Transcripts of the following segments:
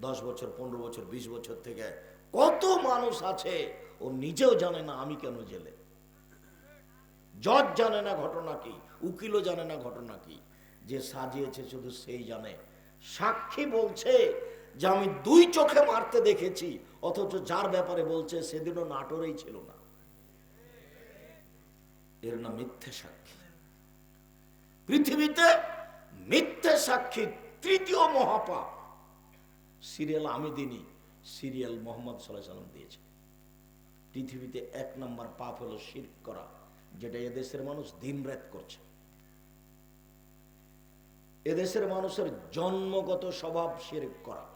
দশ বছর, পনেরো বছর, বিশ বছর থেকে কত মানুষ আছে, ও নিজেও জানে না আমি কেন জেলে। জজ জানে না ঘটনা কি, উকিলও জানে না ঘটনা কি, যে সাজিয়েছে শুধু সেই জানে। সাক্ষী বলছে যে আমি দুই চোখে মারতে দেখেছি, অথচ যার ব্যাপারে বলছে সেদিনও নাটোরেই ছিল না। এর নাম মিথ্যে সাক্ষী। পৃথিবীতে মিথ্যে সাক্ষী তৃতীয় মহাপাপ। সিরিয়াল আমি দিনই সিরিয়াল মোহাম্মদ সাল্লাহ সাল্লাম দিয়েছে। পৃথিবীতে এক নম্বর পাপ হলো শিরক করা, যেটা এদেশের মানুষ দিন রাত করছে। এদেশের মানুষের জন্মগত স্বভাব শিরক করা।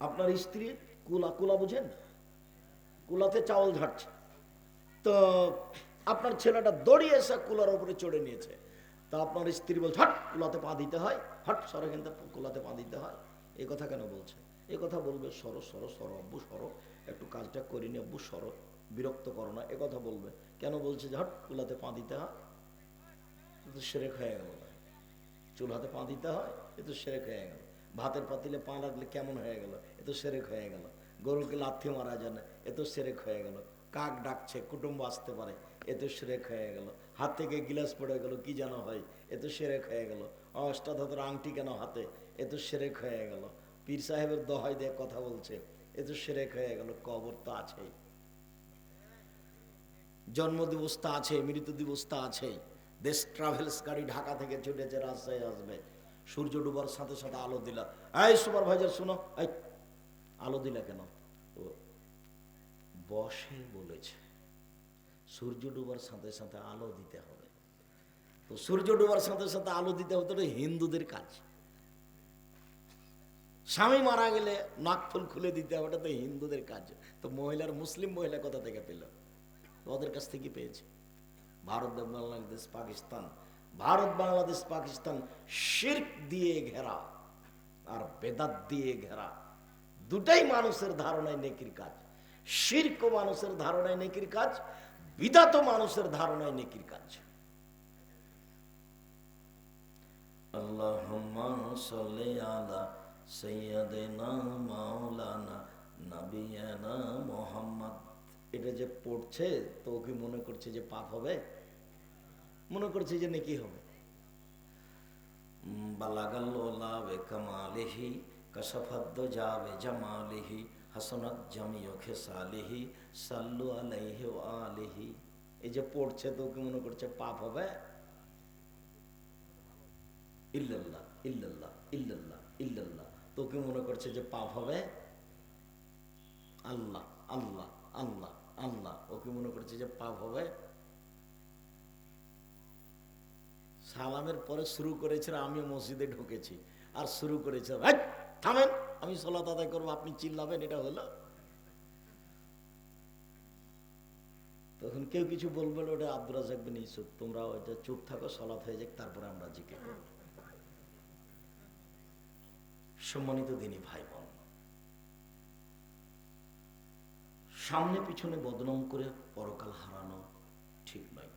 আপনার স্ত্রী কুলা কুলা বুঝেন? কুলাতে চাউল ঝাড়ছে। তো আপনার ছেলেটা দড়িয়ে এসে কুলার উপরে চড়ে নিয়েছে। তা আপনার স্ত্রী বলছে, হট, কুলাতে পা দিতে হয়, হট, সরো কিন্তু কুলাতে পা দিতে হয়। এ কথা কেন বলছে? এ কথা বলবে, সরো সরো সরো, অব্বু, সরো, একটু কাজটা করিনি অব্বু, সরো, বিরক্ত করো না। এ কথা বলবে। কেন বলছে যে, হট, কুলাতে পা দিতে হয়? এ তো সেরেক হয়ে গেল। না চুলহাতে পা দিতে হয়, এ তো সেরেক হয়ে গেল। ভাতের পাতিলে পা লাগলে কেমন হয়ে গেল? এ তো সেরেক হয়ে গেল। গরুকে লাথি মারা যায় না, এ তো সেরেক হয়ে গেল। কাক ডাকছে, কুটুম্ব আসতে পারে, এ তো সেরেক হয়ে গেল। হাত থেকে গিলাস পড়ে গেল, কি যেন হয়, এ তো সেরেক হয়ে গেল। অষ্টাধাতুর আংটি কেন হাতে, এ তো সেরেক হয়ে গেল। পীর সাহেবের দহাই দিয়ে কথা বলছে, এ তো সেরেক হয়ে গেল, কবর তো আছেই জন্ম দিবস তো আছে, মৃত্যু দিবস তো আছেই দেশ ট্রাভেলস গাড়ি ঢাকা থেকে ছুটেছে, রাজশাহী আসবে। সূর্য ডুবার সাথে সাথে আলো দিলা। এই সুপারভাইজার শুনো আলো দিলা কেন? বসে বলেছে। সূর্য ডুবার সাথে সাথে আলো দিতে হবে। তো সূর্য ডুবার সাথে সাথে আলো দিতে হতো এটা হিন্দুদের কাজ। স্বামী মারা গেলে নাকফুল খুলে দিতে হবে, এটা তো হিন্দুদের কাজ। তো মহিলার মুসলিম মহিলা কোথা থেকে পেল? ওদের কাছ থেকে পেয়েছে। ভারত বাংলাদেশ পাকিস্তান। ভারত বাংলাদেশ পাকিস্তান শির্ক দিয়ে ঘেরা আর বেদাত দিয়ে ঘেরা। দুটাই মানুষের ধারণায় নেকির কাজ। শির্ক মানুষের ধারণায় নেকির কাজ। বিদাত মানুষের ধারণায় নেকির কাজ। আল্লাহুম্মা এটা যে পড়ছে তো কি মনে করছে যে পাপ হবে? মনে করছে যে নেকি হবে? বালাগাল্লা বে কামালিহি কসফাদ্দ যাবে জামালিহি হাসনাত জামিও খেসালিহি সাল্লু আলাইহি ও আলিহি। এই যে পড়ছে তো কি মনে করছে পাপ হবে? ইল্লাল্লাহ ইল্লাল্লাহ ইল্লাল্লাহ ইল্লাল্লাহ। তো কি মনে করছে যে পাপ হবে? আল্লাহ আল্লাহ আল্লাহ আল্লাহ। ও কি মনে করছে যে পাপ হবে? সালামের পরে শুরু করেছিল আমি মসজিদে ঢুকেছি। আর শুরু করেছে "এই, থামেন। আমি সলাত আদায় করব, আপনি চিল্লাবেন, এটা হলো। তখন কেউ কিছু বলবে ওটা আব্দুল রাজাক ইসুফ তোমরা ওইটা চুপ থাকো, সলাত হয়ে যাক, তারপরে আমরা জিকে করব। সম্মানিত দিনী ভাই বোন সামনে পিছনে বদনাম করে পরকাল হারানো ঠিক নয়।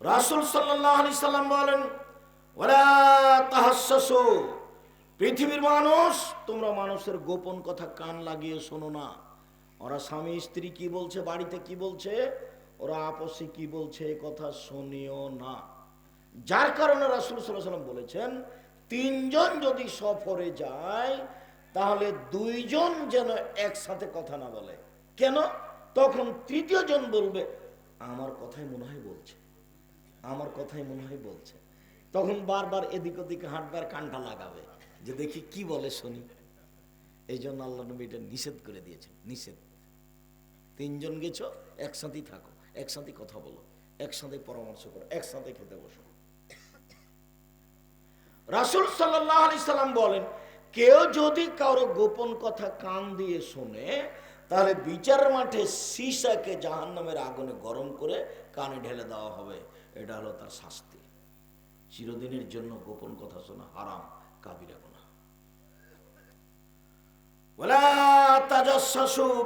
রাসুল সাল্লাম বলেন ওরা তাহাসসু পৃথিবীর মানুষ। তোমরা মানুষের গোপন কথা কান লাগিয়ে শোনো না। ওরা স্বামী, স্ত্রী কি বলছে, বাড়িতে কি বলছে, ওরা আপসে কি বলছে কথা শুনিও না। যার কারণে রাসুল সাল্লাম বলেছেন, তিনজন যদি সফরে যায়, তাহলে দুইজন যেন একসাথে কথা না বলে। কেন? তখন তৃতীয় জন বলবে, আমার কথাই মনে হয় বলছে। আমার কথাই মনে হয় বলছে। তখন বারবার এদিক ওদিকে হাঁটবার কানটা লাগাবে। যে দেখি কি বলে শুনি। এই জন্য আল্লাহ নবী এটা নিষেধ করে দিয়েছেন, নিষেধ। তিনজন গেছো, একসাথেই থাকো, একসাথে কথা বলো, একসাথে পরামর্শ করো, একসাথে খেতে বসো। রাসুল সাল্লাম বলেন, কেউ যদি কারও গোপন কথা কান দিয়ে শোনে, তাহলে বিচার মাঠে সীসাকে জাহান নামের আগুনে গরম করে কানে ঢেলে দেওয়া হবে। এটা হলো তার শাস্তি। চিরদিনের জন্য গোপন কথা শোনা হারাম, কাবিরা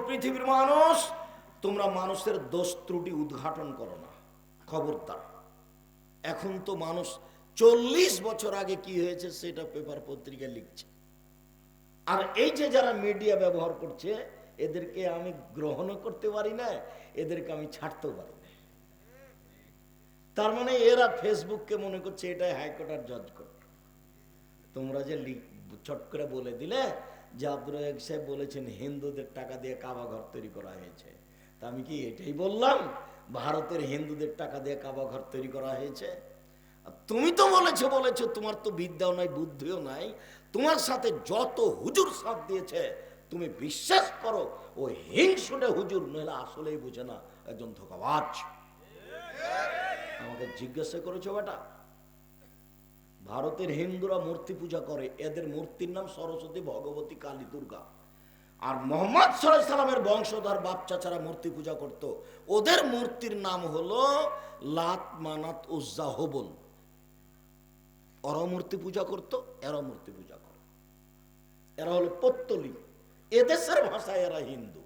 পৃথিবীর মানুষ, তোমরা মানুষের দোষ ত্রুটি উদ্ঘাটন করো না। খবরদার। এখন তো মানুষ চল্লিশ বছর আগে কি হয়েছে সেটা পেপার পত্রিকায় লিখছে। আর এই যে যারা মিডিয়া ব্যবহার করছে, এদেরকে আমি গ্রহণও করতে পারি না, এদেরকে আমি ছাড়তেও পারি না। তার মানে এরা ফেসবুককে মনে করছে এটাই হাইকোর্ট আর জজ কোর্ট তোমরা যে চট করে বলে দিলে যে আব্দুল রাজাক সাহেব বলেছেন, হিন্দুদের টাকা দিয়ে কাবা ঘর তৈরি করা হয়েছে। তা আমি কি এটাই বললাম? ভারতের হিন্দুদের টাকা দিয়ে কাবা ঘর তৈরি করা হয়েছে? তুমি তো বলেছ বলেছ, তোমার তো বিদ্যাও নাই, বুদ্ধিও নাই। তোমার সাথে যত হুজুর সাথ দিয়েছে, তুমি বিশ্বাস করো, ও হিংসুটে হুজুর, নইলে আসলেই বুঝে না একজন ধোকাবাজ। আমাকে জিজ্ঞাসা করেছ বেটা? ভারতের হিন্দুরা মূর্তি পূজা করে, এদের মূর্তির নাম সরস্বতী, ভগবতী, কালী, দুর্গা। আর মোহাম্মদ সাল্লামের বংশধর বাপ চাচারা মূর্তি পূজা করত। ওদের মূর্তির নাম হলো লাত মানাত উজ্জা ওরা মূর্তি পূজা করত এরা মূর্তি পূজা করে। এরা হলো পত্তলি। এদেশের ভাষায় এরা হিন্দু।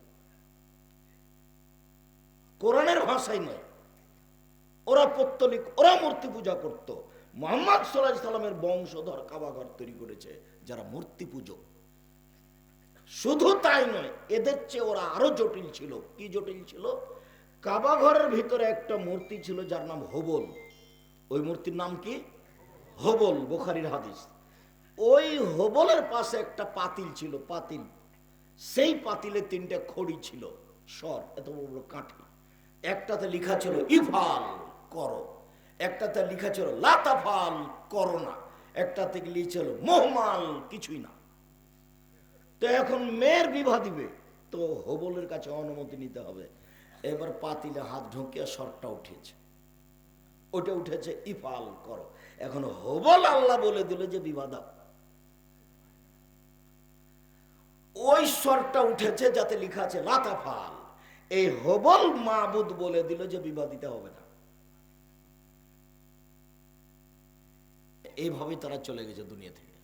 কোরআনের ভাষায় নয়। ওরা পত্তলিক ওরা মূর্তি পূজা করত। মোহাম্মদ সাল্লাহ সাল্লামের বংশধর কাবাঘর তৈরি করেছে, যারা মূর্তি পুজো। শুধু তাই নয়, এদের চেয়ে ওরা আরও জটিল ছিল। কি জটিল ছিল? কাবাঘরের ভিতরে একটা মূর্তি ছিল যার নাম হবল। ওই মূর্তির নাম কি? হবল, বোখারির হাদিস। ওই হবলের পাশে একটা পাতিল ছিল, পাতিল। সেই পাতিলে তিনটে খড়ি ছিল স্বর এত বড় কাঠি। একটাতে লেখা ছিল, ইফাল করো। একটাতে লিখা ছিল লাতাফাল করো না একটাতে লিখছিল মোহমাল কিছুই না। তো এখন মেয়ের বিবাহ দিবে, তো হবলের কাছে অনুমতি নিতে হবে। এবার পাতিলে হাত ঢুকিয়ে শর্টটা উঠেছে ওটা উঠেছে, ইফাল করো। এখন হবল আল্লাহ বলে দিল যে বিবাহ দাও। ওই স্বরটা উঠেছে, যাতে লিখা আছে, লাতাফাল। এই হবল মাবুদ বলে দিল যে বিবাহ দিতে হবে না। এইভাবে তারা চলে গেছে দুনিয়া থেকে।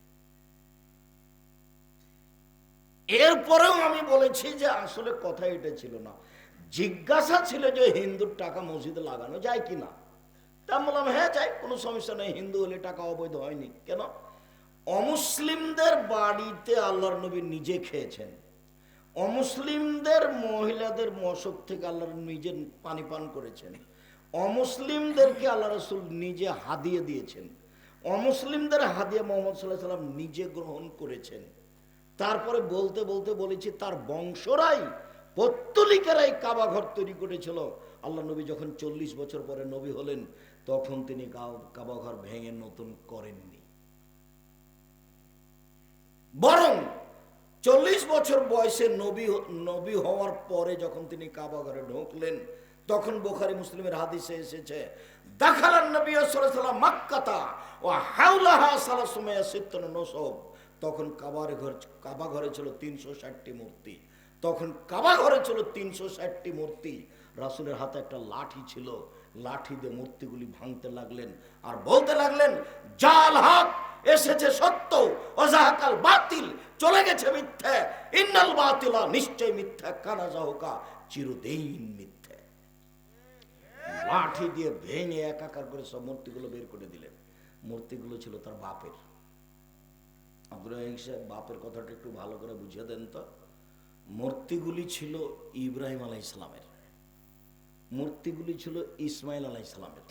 এরপরেও আমি বলেছি যে আসলে কথা এটা ছিল না। জিজ্ঞাসা ছিল যে হিন্দুর টাকা মসজিদে লাগানো যায় কিনা তা বললাম হ্যাঁ যাই কোনো সমস্যা নেই, হিন্দু হলে টাকা অবৈধ হয়নি। কেন? অমুসলিমদের বাড়িতে আল্লাহর নবী নিজে খেয়েছেন। অমুসলিমদের মহিলাদের মশক থেকে আল্লাহর নিজে পানি পান করেছেন। অমুসলিমদেরকে আল্লাহ রসুল নিজে হাদিয়ে দিয়েছেন। অমুসলিমদের হাদিয়া মোহাম্মদ সাল্লাহ সাল্লাম নিজে গ্রহণ করেছেন। তারপরে বলতে বলতে বলেছি, তার বংশরাই পত্তলিকেরাই কাবা ঘর তৈরি করেছিল। আল্লাহ নবী যখন চল্লিশ বছর পরে নবী হলেন, তখন তিনি কাবা ঘর ভেঙে নতুন করেননি। বরং চল্লিশ বছর বয়সে নবী নবী হওয়ার পরে যখন তিনি কাবা ঘরে ঢুকলেন তখন বোখারি মুসলিমের হাদিসে এসেছে দেখালেন নবী সাল্লাম মাক্কাতা ও তখন কাবার ঘর, কাবা ঘরে ছিল তিনশো ষাটটি মূর্তি। তখন কাবা ঘরে ছিল তিনশো ষাটটি মূর্তি। রাসুলের হাতে একটা লাঠি ছিল। লাঠি দিয়ে মূর্তিগুলি ভাঙতে লাগলেন আর বলতে লাগলেন, জাল হাত এসেছে সত্য অজাহাকাল বাতিল, চলে গেছে মিথ্যা, ইন্নাল বাতিলা, নিশ্চয় মিথ্যা, কানা যাহকা, চিরদিন মিথ্যে। লাঠি দিয়ে ভেঙে একাকার করে সব মূর্তিগুলো বের করে দিলেন। মূর্তিগুলো ছিল তার বাপের। আব্দুল বাপের কথাটা একটু ভালো করে বুঝিয়ে দেন তো। মূর্তিগুলি ছিল ইব্রাহিম আলাই ইসলামের মূর্তিগুলি ছিল ইসমাইল আলাই ইসলামের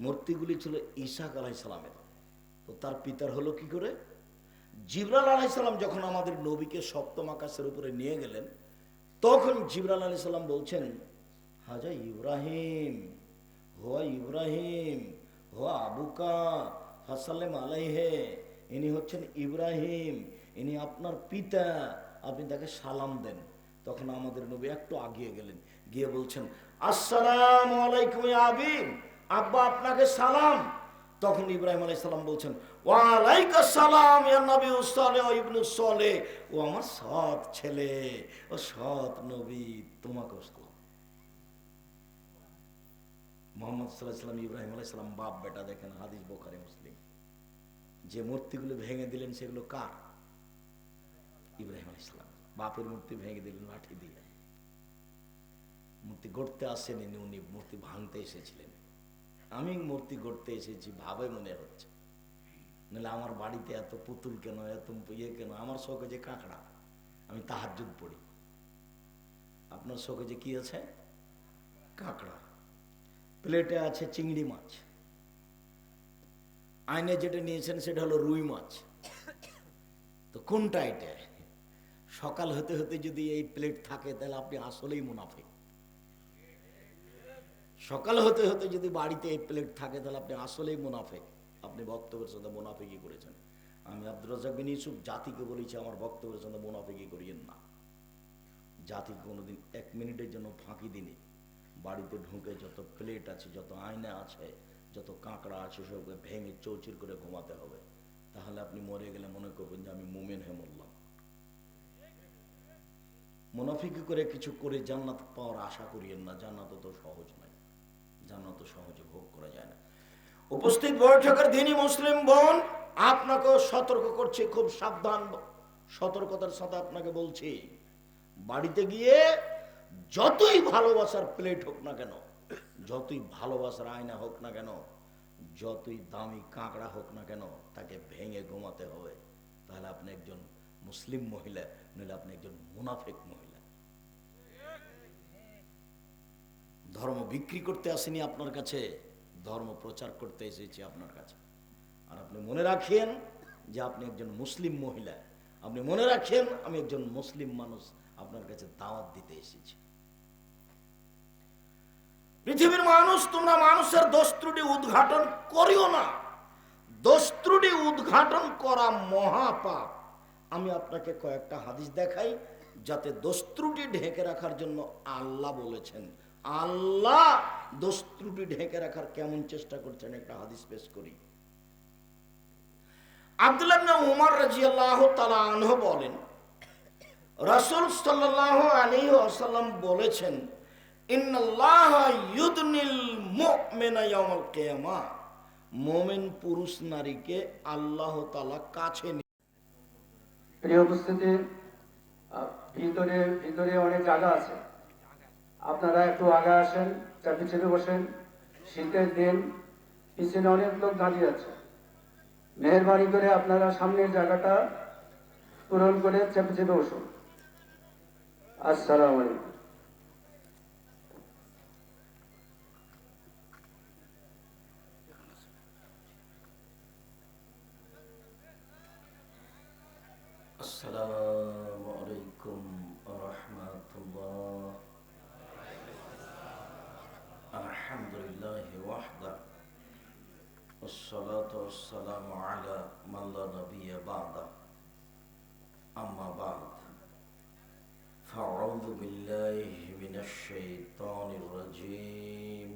মূর্তিগুলি ছিল ইসাক আলাই ইসলামের তো তার পিতার হলো কি করে? জিবরাল সালাম যখন আমাদের নবীকে সপ্তম আকাশের উপরে নিয়ে গেলেন, তখন জিবরাল সাল্লাম বলছেন হাজা ইব্রাহিম, হোয়া ইব্রাহিম, হোয়া আবুকা হাসাল্লেম আলাইহে, ইনি হচ্ছেন ইব্রাহিম, ইনি আপনার পিতা, আপনি তাকে সালাম দেন। তখন আমাদের নবী একটু আগিয়ে গেলেন, গিয়ে বলছেন, আসসালাম আলাইকুম আবিন আব্বা আপনাকে সালাম। তখন ইব্রাহিম আলাই সালাম বলছেন ওয়ালাইকা সালাম সলে ও আমার সৎ ছেলে, ও সৎ নবী তোমাকে মোহাম্মদ সাল্লাহ সাল্লাম ইব্রাহিম আলাই সালাম, বাপ, বেটা দেখেন, হাদিস বোখারে, মুসলিম। যে মূর্তিগুলো ভেঙে দিলেন সেগুলো কার? ইব্রাহিম আলাই সালাম। বাপের মূর্তি ভেঙে দিলেন, লাঠি দিয়ে। মূর্তি গড়তে আসেনি উনি, মূর্তি ভাঙতে এসেছিলেন। আমি মূর্তি গড়তে এসেছি, ভাবে মনে হচ্ছে। নাহলে আমার বাড়িতে এত পুতুল কেন, এত ইয়ে কেন? আমার শখে যে কাঁকড়া, আমি তাহাজুদ পড়ি। আপনার শখে যে কি আছে? কাঁকড়া। প্লেটে আছে চিংড়ি মাছ। আইনে যেটা নিয়েছেন সেটা হলো রুই মাছ। তো কোনটা এটা? সকাল হতে হতে যদি এই প্লেট থাকে, তাহলে আপনি আসলেই মুনাফিক। সকাল হতে হতে যদি বাড়িতে এই প্লেট থাকে, তাহলে আপনি আসলেই মুনাফেক। আপনি বক্তব্যের সাথে মুনাফিকি করেছেন। আমি আব্দুল বিন ইউসুফ জাতিকে বলেছি, আমার বক্তব্যের সাথে মুনাফিকি করিয়েন না। জাতিকে কোনোদিন এক মিনিটের জন্য ফাঁকি দিনি বাড়িতে ঢুকে যত প্লেট আছে, যত আয়না আছে, যত কাঁকড়া আছে, সবকে ভেঙে চৌচির করে ঘুমাতে হবে। তাহলে আপনি মরে গেলে মনে করবেন যে আমি মুমেন হয়ে মরলাম। মুনাফিকি করে কিছু করে জান্নাত পাওয়ার আশা করিয়েন না। জান্নাত তো সহজ নয়। জান্নাত সহজে ভোগ করা যায় না। উপস্থিত বৈঠকের দিনই মুসলিম বোন, আপনাকেও সতর্ক করছে, খুব সাবধান। সতর্কতার সাথে আপনাকে বলছি, বাড়িতে গিয়ে যতই ভালোবাসার প্লেট হোক না কেন, যতই ভালোবাসার আয়না হোক না কেন, যতই দামি কাঁকড়া হোক না কেন, তাকে ভেঙে ঘুমাতে হবে। তাহলে আপনি একজন মুসলিম মহিলা, নইলে আপনি একজন মুনাফেক মহিলা। ধর্ম বিক্রি করতে আসেনি আপনার কাছে, ধর্ম প্রচার করতে এসেছি আপনার কাছে। আর আপনি মনে রাখেন যে আপনি একজন মুসলিম মহিলা। আপনি মনে রাখেন আমি একজন মুসলিম মানুষ, আপনার কাছে দাওয়াত দিতে এসেছি। পৃথিবীর মানুষ, তোমরা মানুষের দোষ ত্রুটি উদ্ঘাটন করিও না। দোষ ত্রুটি উদ্ঘাটন করা মহাপাপ। আমি আপনাকে কয়েকটা হাদিস দেখাই, যাতে দোষ ত্রুটি ঢেকে রাখার জন্য আল্লাহ বলেছেন। আল্লাহ দোষ ত্রুটি ঢেকে রাখার কেমন চেষ্টা করছেন একটা হাদিস পেশ করি। আব্দুল্লাহ উমর রাদিয়াল্লাহু তাআলা আনহু বলেন, রাসূল সাল্লাল্লাহু আলাইহি ওয়াসাল্লাম বলেছেন মুমিনা পুরুষ নারীকে আল্লাহ তাআলা কাছে প্রিয় উপস্থিতি ভিতরে ভিতরে অনেক জায়গা আছে। আপনারা একটু আগে আসেন, চাপি চেপে বসেন, শীতের দিন, পিছনে অনেক লোক দাঁড়িয়ে আছে। মেহরবানি করে আপনারা সামনের জায়গাটা পূরণ করে চেপে চেপে বসুন। আসসালামু আলাইকুম। الشيطان الرجيم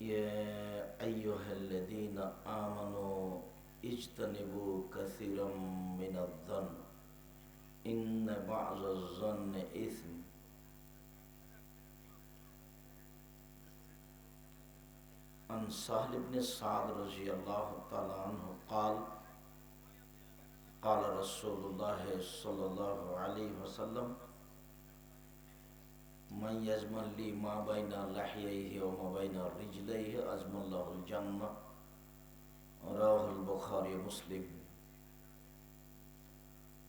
يا أيها الذين آمنوا اجتنبوا كثيرا من الظن إن بعض الظن إثم عن سهل بن سعد رضي الله تعالى عنه قال قال رسول الله صلى الله عليه وسلم من يزمن لي ما بين لحييه وما بين رجليه أزمن له الجنة رواه البخاري ومسلم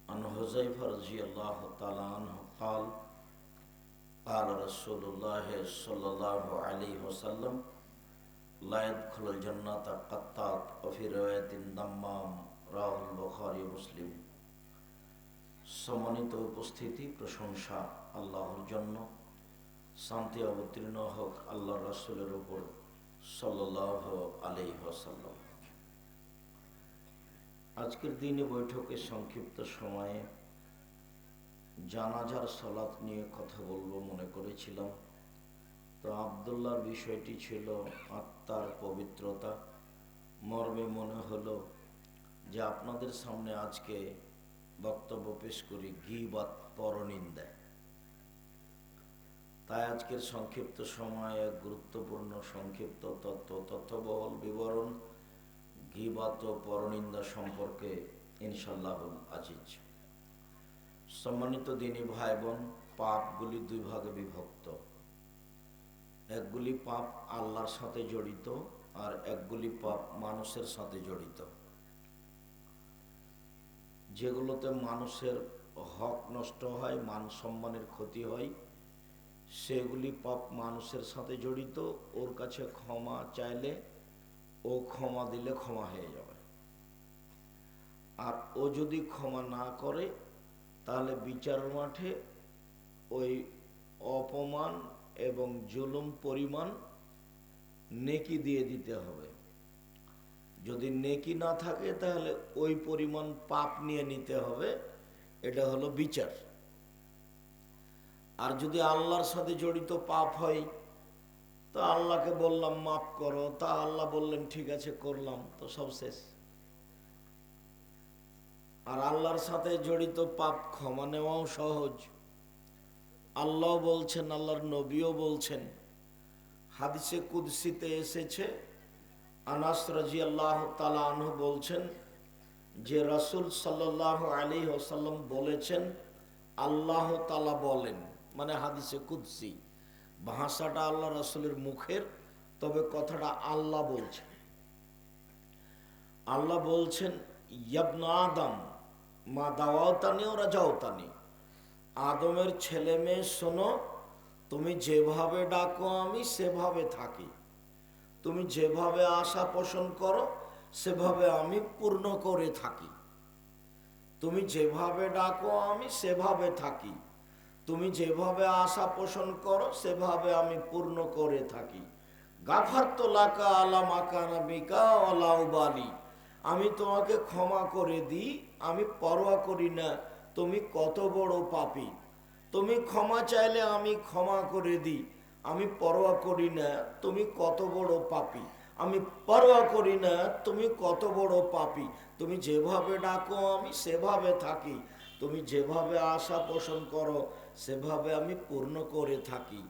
عن حذيفة رضي الله تعالى عنه قال قال رسول الله صلى الله عليه وسلم لا يدخل الجنة قطات وفي رواية دمام রাহুল বখারি মুসলিম সম্মানিত উপস্থিতি প্রশংসা আল্লাহর জন্য শান্তি অবতীর্ণ হোক আল্লাহ রাসুলের উপর সাল্লাহ আলি ওসাল্লাম আজকের দিনে বৈঠকের সংক্ষিপ্ত সময়ে জানাজার সলাৎ নিয়ে কথা বলব মনে করেছিলাম। তো আবদুল্লাহর বিষয়টি ছিল আত্মার পবিত্রতা। মর্মে মনে হলো যে আপনাদের সামনে আজকে বক্তব্য পেশ করি গিবাত পরনিন্দা। তাই আজকের সংক্ষিপ্ত সময়ে এক গুরুত্বপূর্ণ সংক্ষিপ্ত তথ্য, তথ্যবহল বিবরণ, গিবাত পরনিন্দা সম্পর্কে ইনশাল্লাহুল আজিজ। সম্মানিত দিনী ভাই বোন পাপগুলি দুই ভাগে বিভক্ত। একগুলি পাপ আল্লাহর সাথে জড়িত আর একগুলি পাপ মানুষের সাথে জড়িত। যেগুলোতে মানুষের হক নষ্ট হয়, মান সম্মানের ক্ষতি হয় সেগুলি পাপ মানুষের সাথে জড়িত, ওর কাছে ক্ষমা চাইলে ও ক্ষমা দিলে ক্ষমা হয়ে যাবে। আর ও যদি ক্ষমা না করে, তাহলে বিচার মাঠে ওই অপমান এবং জুলুম পরিমাণ নেকি দিয়ে দিতে হবে। যদি নেকি না থাকে, তাহলে ওই পরিমাণ পাপ নিয়ে নিতে হবে। এটা হলো বিচার। আর যদি আল্লাহর সাথে জড়িত পাপ হয়, তো আল্লাহকে বললাম, মাফ করো। তা আল্লাহ বললেন, ঠিক আছে, করলাম। তো সব শেষ। আর আল্লাহর সাথে জড়িত পাপ ক্ষমা নেওয়াও সহজ। আল্লাহ বলছেন, আল্লাহর নবীও বলছেন, হাদিসে কুদসিতে এসেছে, আনাস রাজি আল্লাহ তালাহ বলছেন, যে রাসুল সাল্লাহ আলী ওসাল্লাম বলেছেন, আল্লাহ তালা বলেন। মানে হাদিসে কুদসি। ভাষাটা আল্লাহ রাসুলের মুখের, তবে কথাটা আল্লাহ বলছেন। আল্লাহ বলছেন, ইয়াবনা আদম, মা দাওয়াতানি ওরা যাওতানি আদমের ছেলে মেয়ে, শোনো, তুমি যেভাবে ডাকো, আমি সেভাবে থাকি। তুমি যেভাবে আশা পোষণ করো, সেভাবে আমি পূর্ণ করে থাকি। তুমি যেভাবে ডাকো, আমি সেভাবে থাকি। তুমি যেভাবে আশা পোষণ করো, সেভাবে আমি পূর্ণ করে থাকি। গাফার তো লাকা আলা মাকানা বিকা আলাউবালি আমি তোমাকে ক্ষমা করে দিই, আমি পরোয়া করি না, তুমি কত বড় পাপি। তুমি ক্ষমা চাইলে আমি ক্ষমা করে দিই, আমি পরোয়া করি না, তুমি কত বড় পাপি। আমি পরোয়া করি না, তুমি কত বড় পাপি। তুমি যেভাবে ডাকো, আমি সেভাবে থাকি। তুমি যেভাবে আশা পোষণ করো সেভাবে আমি পূর্ণ করে থাকি।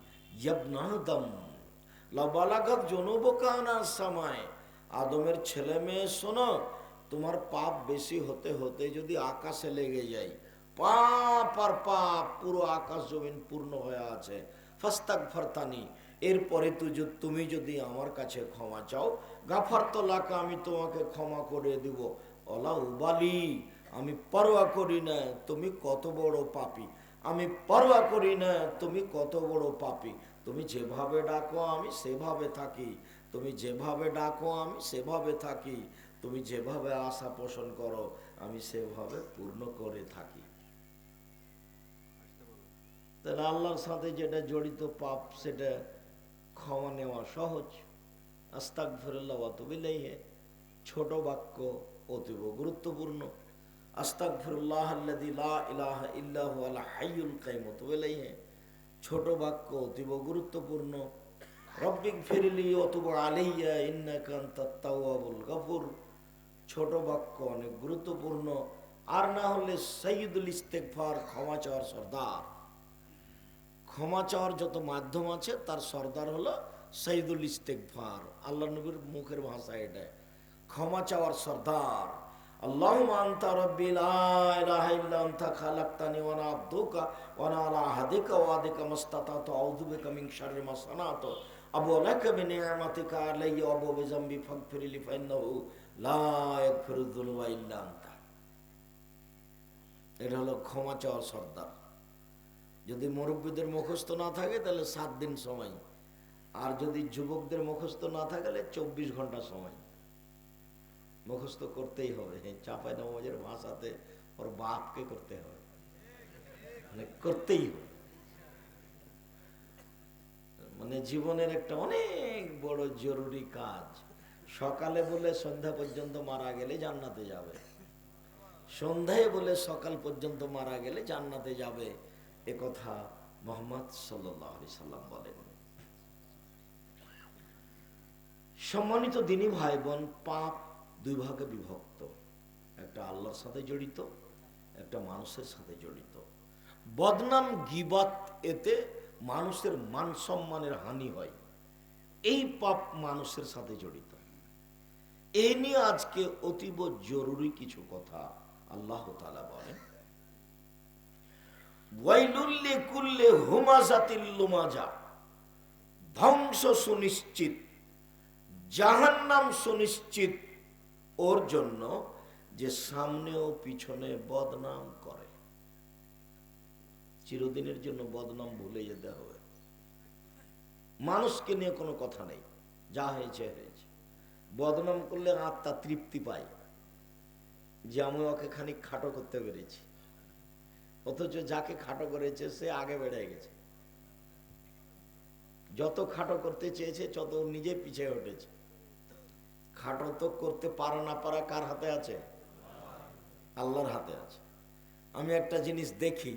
আদমের ছেলে মেয়ে, শোনো, তোমার পাপ বেশি হতে হতে যদি আকাশে লেগে যায়, পাপ আর পাপ, পুরো আকাশ জমিন পূর্ণ হয়ে আছে। ফাস্তাক ফারতানি এরপরে তুমি যদি আমার কাছে ক্ষমা চাও গাফার তোলাকা আমি তোমাকে ক্ষমা করে দিব। অলা উবালি আমি পরোয়া করি না, তুমি কত বড় পাপী। আমি পরোয়া করি না, তুমি কত বড় পাপী। তুমি যেভাবে ডাকো, আমি সেভাবে থাকি। তুমি যেভাবে ডাকো, আমি সেভাবে থাকি। তুমি যেভাবে আশা পোষণ করো, আমি সেভাবে পূর্ণ করে থাকি। তাহলে আল্লাহর সাথে যেটা জড়িত পাপ, সেটা ক্ষমা নেওয়া সহজ। আস্তাক ফিরল্লাহ অতবিলেই ছোট বাক্য অতীব গুরুত্বপূর্ণ। ছোট বাক্য অতীব গুরুত্বপূর্ণ। রব্বিক ফিরলি অতুব আলাইয়া ইন্নাকা আনতাত তাওয়াবুল গফুর। ছোট বাক্য অনেক গুরুত্বপূর্ণ। আর না হলে সৈয়দুল ইস্তেকফার ক্ষমা চাওয়ার সর্দার। ক্ষমা চাওয়ার যত মাধ্যম আছে, তার সর্দার হলো সৈদুল ইস্তেকফার আল্লাহ নবীর মুখের ভাষা এটা। ক্ষমা চাওয়ার সর্দার। আল্লাহ আনতা রব্বি লা ইলাহা ইল্লা আনতা খালাকতানি ওয়া আনা আবদুকা ওয়া আনা আলা আহদিকা ওয়া আদিকা মাস্তাতাতু। আউযু বিকা মিন শাররি মা সানাতু। আবু লাকা বিনিআমাতিকা আলাইয়া ওয়া আবু বিযামবি ফাগফিরলি ফাইন্নাহু লা ইয়াগফিরুয যুনুবা এটা হলো ক্ষমা চাওয়ার সর্দার। যদি মুরব্বীদের মুখস্থ না থাকে তাহলে সাত দিন সময়। আর যদি যুবকদের মুখস্থ না থাকলে চব্বিশ ঘণ্টা সময়। মুখস্থ করতেই হবে। চাপাই নামাজের ভাষাতে ওর বাপকে করতে হবে। মানে করতেই হবে। মানে জীবনের একটা অনেক বড় জরুরি কাজ। সকালে বলে সন্ধ্যা পর্যন্ত মারা গেলে জান্নাতে যাবে। সন্ধ্যায় বলে সকাল পর্যন্ত মারা গেলে জান্নাতে যাবে। এ কথা মোহাম্মদ সাল্লি সাল্লাম বলেন। সম্মানিত দিনী ভাই বোন, পাপ দুই ভাগে বিভক্ত। একটা আল্লাহর সাথে জড়িত, একটা মানুষের সাথে জড়িত। বদনাম, গিবাত এতে মানুষের মান সম্মানের হানি হয়। এই পাপ মানুষের সাথে জড়িত। এই নিয়ে আজকে অতীব জরুরি কিছু কথা আল্লাহ তালা বলেন। ধ্বংস সুনিশ্চিত, জাহান্নাম সুনিশ্চিত ওর জন্য যে সামনে ও পিছনে বদনাম করে। চিরদিনের জন্য বদনাম ভুলে যেতে হবে। মানুষকে নিয়ে কোনো কথা নেই, যা হয়েছে হয়েছে। বদনাম করলে আত্মা তৃপ্তি পায়, যে আমি ওকে খানিক খাটো করতে পেরেছি। অথচ যাকে খাটো করেছে, সে আগে বেড়ে গেছে। যত খাটো করতে চেয়েছে, তত নিজে পিছিয়ে উঠেছে খাটো তো করতে পারা না পারা কার হাতে আছে? আল্লাহর হাতে আছে। আমি একটা জিনিস দেখি,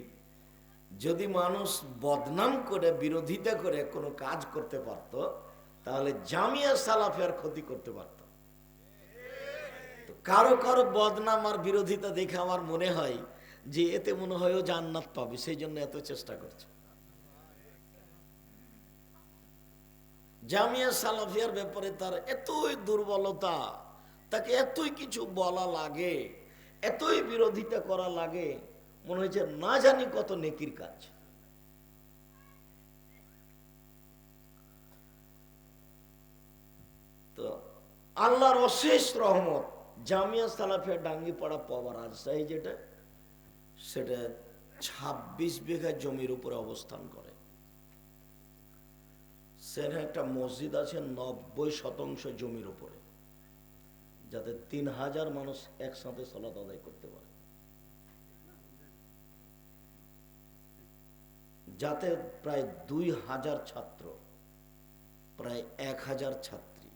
যদি মানুষ বদনাম করে, বিরোধিতা করে কোনো কাজ করতে পারত, তাহলে জামিয়া সালাফিয়ার ক্ষতি করতে পারত। তো কারও কারও বদনাম আর বিরোধিতা দেখে আমার মনে হয় যে এতে মনে হয় ও জান্নাত পাবে, সেই জন্য এত চেষ্টা করছে। জামিয়া সালাফিয়ার ব্যাপারে তার এতই দুর্বলতা, তাকে এতই কিছু বলা লাগে, এতই বিরোধিতা করা লাগে, মনে হয়েছে না জানি কত নেকির কাজ। তো আল্লাহর অশেষ রহমত, জামিয়া সালাফিয়া ডাঙ্গিপাড়া পাওয়া রাজশাহী যেটা, সেটা ছাব্বিশ বিঘা জমির উপরে অবস্থান করে। সেখানে একটা মসজিদ আছে নব্বই শতাংশ জমির উপরে, যাতে তিন হাজার মানুষ একসাথে সলাত আদায় করতে পারে। যাতে প্রায় দুই হাজার ছাত্র, প্রায় এক হাজার ছাত্রী।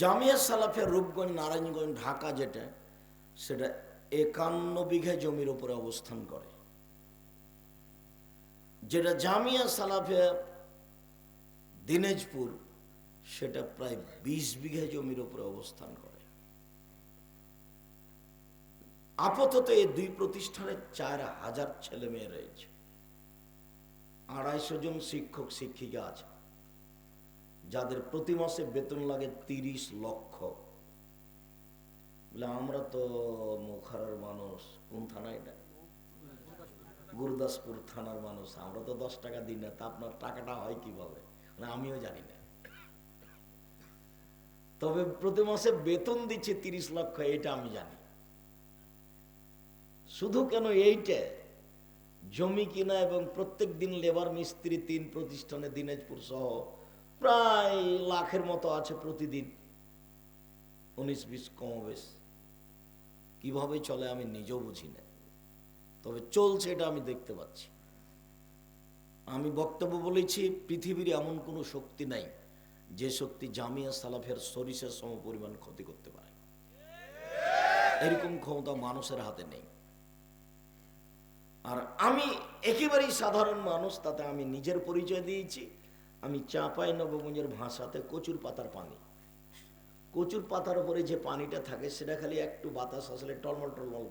জামিয়া সালাফিয়া রূপগঞ্জ, নারায়ণগঞ্জ, ঢাকা যেটা, সেটা একান্ন বিঘা জমির উপরে অবস্থান করে। যেটা জামিয়া সালাফিয়া দিনাজপুর সেটা প্রায় বিশ বিঘা জমির উপরে অবস্থান করে। আপাতত এই দুই প্রতিষ্ঠানে চার হাজার ছেলে মেয়ে রয়েছে। আড়াইশো জন শিক্ষক, শিক্ষিকা আছে। যাদের প্রতি মাসে বেতন লাগে তিরিশ লক্ষ। বলে আমরা তো মুখারার মানুষ, কোন থানা এটা? গুরুদাসপুর থানার মানুষ, আমরা তো দশ টাকা দিই না, তা আপনার টাকাটা হয় কীভাবে? না, আমিও জানি না। তবে প্রতি মাসে বেতন দিচ্ছে তিরিশ লক্ষ, এটা আমি জানি। শুধু কেন এইটা, জমি কিনা এবং প্রত্যেক দিন লেবার মিস্ত্রি তিন প্রতিষ্ঠানে দিনাজপুর সহ প্রায় লাখের মতো আছে প্রতিদিন। উনিশ বিশ কম বেশ কীভাবে চলে আমি নিজেও বুঝি না। তবে চলছে এটা আমি দেখতে পাচ্ছি। আমি বক্তব্য বলেছি, পৃথিবীর এমন কোনো শক্তি নাই যে শক্তি জামিয়া সালাফের সরিষার সম পরিমাণ ক্ষতি করতে পারে। এরকম ক্ষমতা মানুষের হাতে নেই। আর আমি একেবারেই সাধারণ মানুষ, তাতে আমি নিজের পরিচয় দিয়েছি। আমি চাঁপাই নবগঞ্জের ভাষাতে কচুর পাতার পানি। কচুর পাতার উপরে যে পানিটা থাকে, সেটা খালি একটু বাতাস আসলে টলমল টলমল